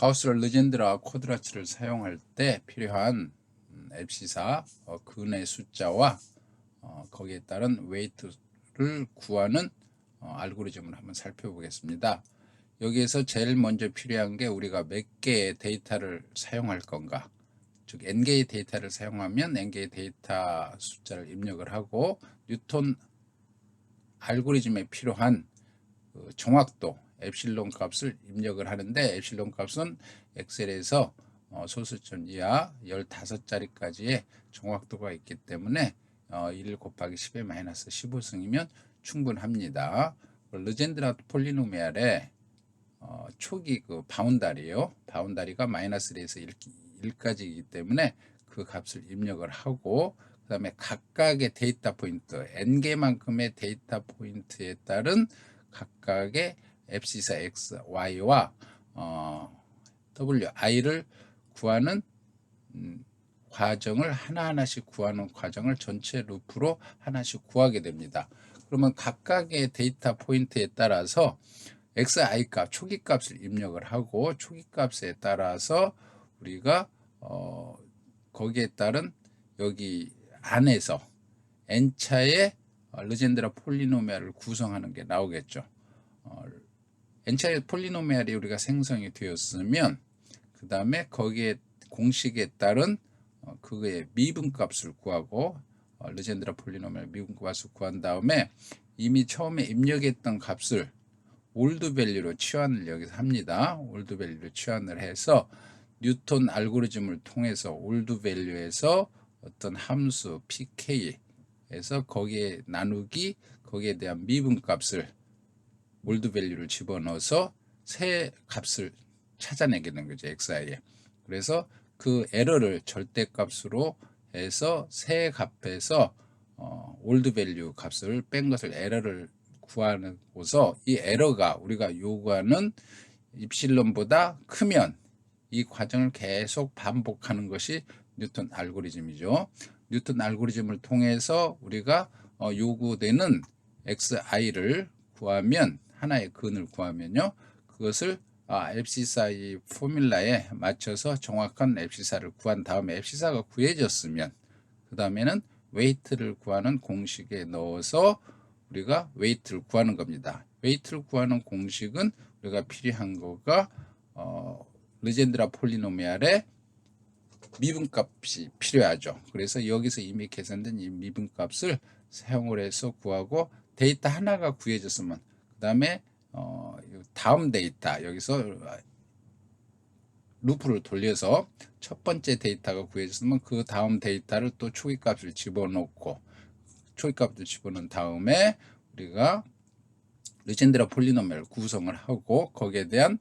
가우스를 르젠드라 코드라츠를 사용할 때 필요한 음, 앱시사 어, 근의 숫자와 어, 거기에 따른 웨이트를 구하는 어, 알고리즘을 한번 살펴보겠습니다. 여기에서 제일 먼저 필요한 게 우리가 몇 개의 데이터를 사용할 건가 즉 n개의 데이터를 사용하면 n개의 데이터 숫자를 입력을 하고 뉴턴 알고리즘에 필요한 그 정확도 엡실론 값을 입력을 하는데 엡실론 값은 엑셀에서 어, 소수점 이하 15자리까지의 정확도가 있기 때문에 어, 1 곱하기 10의 마이너스 15승이면 충분합니다. 르젠드라 폴리노미알의 어, 초기 그 바운다리요. 바운다리가 마이너스 1에서 1, 까지이기 때문에 그 값을 입력을 하고 그 다음에 각각의 데이터 포인트 n개만큼의 데이터 포인트에 따른 각각의 앱시사 x, y와 어, wi를 구하는 음, 과정을 하나하나씩 구하는 과정을 전체 루프로 하나씩 구하게 됩니다. 그러면 각각의 데이터 포인트에 따라서 xi 값, 초기 값을 입력을 하고 초기 값에 따라서 우리가 어, 거기에 따른 여기 안에서 n차의 어, 르젠드라 폴리노미알을 구성하는 게 나오겠죠. 어, n차의 폴리노미알이 우리가 생성이 되었으면 그 다음에 거기에 공식에 따른 어, 그거의 미분값을 구하고 어, 르젠드라 폴리노미알 미분값을 구한 다음에 이미 처음에 입력했던 값을 올드 밸류로 치환을 여기서 합니다. 올드 밸류로 치환을 해서 뉴턴 알고리즘을 통해서 올드 밸류에서 어떤 함수 pk에서 거기에 나누기 거기에 대한 미분값을 올드 밸류를 집어넣어서 새 값을 찾아내게 된 거죠 xi에 그래서 그 에러를 절대값으로 해서 새 값에서 어, 올드 밸류 값을 뺀 것을 에러를 구하고서 이 에러가 우리가 요구하는 입실론보다 크면 이 과정을 계속 반복하는 것이 뉴턴 알고리즘이죠. 뉴턴 알고리즘을 통해서 우리가 어, 요구되는 xi를 구하면 하나의 근을 구하면요. 그것을 아, 앱시사의 포뮬라에 맞춰서 정확한 앱시사를 구한 다음에 앱시사가 구해졌으면 그 다음에는 웨이트를 구하는 공식에 넣어서 우리가 웨이트를 구하는 겁니다. 웨이트를 구하는 공식은 우리가 필요한 거가 어, 르젠드라 폴리노미알의 미분값이 필요하죠. 그래서 여기서 이미 계산된 이 미분값을 사용을 해서 구하고 데이터 하나가 구해졌으면 그 다음에 어, 다음 데이터 여기서 루프를 돌려서 첫 번째 데이터가 구해졌으면 그 다음 데이터를 또 초기값을 집어넣고 초기값을 집어넣은 다음에 우리가 르젠드라 폴리노미얼 구성을 하고 거기에 대한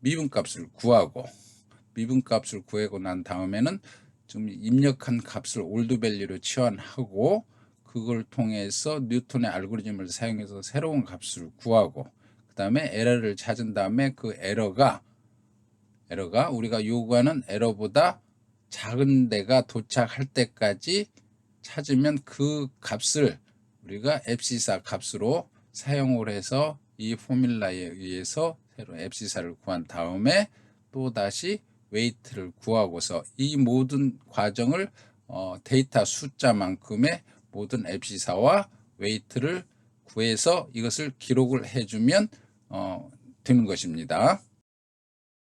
미분값을 구하고 미분값을 구하고 난 다음에는 지금 입력한 값을 올드 밸류로 치환하고 그걸 통해서 뉴턴의 알고리즘을 사용해서 새로운 값을 구하고 그 다음에 에러를 찾은 다음에 그 에러가 에러가 우리가 요구하는 에러보다 작은 데가 도착할 때까지 찾으면 그 값을 우리가 앱시사 값으로 사용을 해서 이 포뮬라에 의해서 새로 앱시사를 구한 다음에 또 다시 웨이트를 구하고서 이 모든 과정을 어, 데이터 숫자만큼의 모든 앱시사와 웨이트를 구해서 이것을 기록을 해주면 어, 되는 것입니다.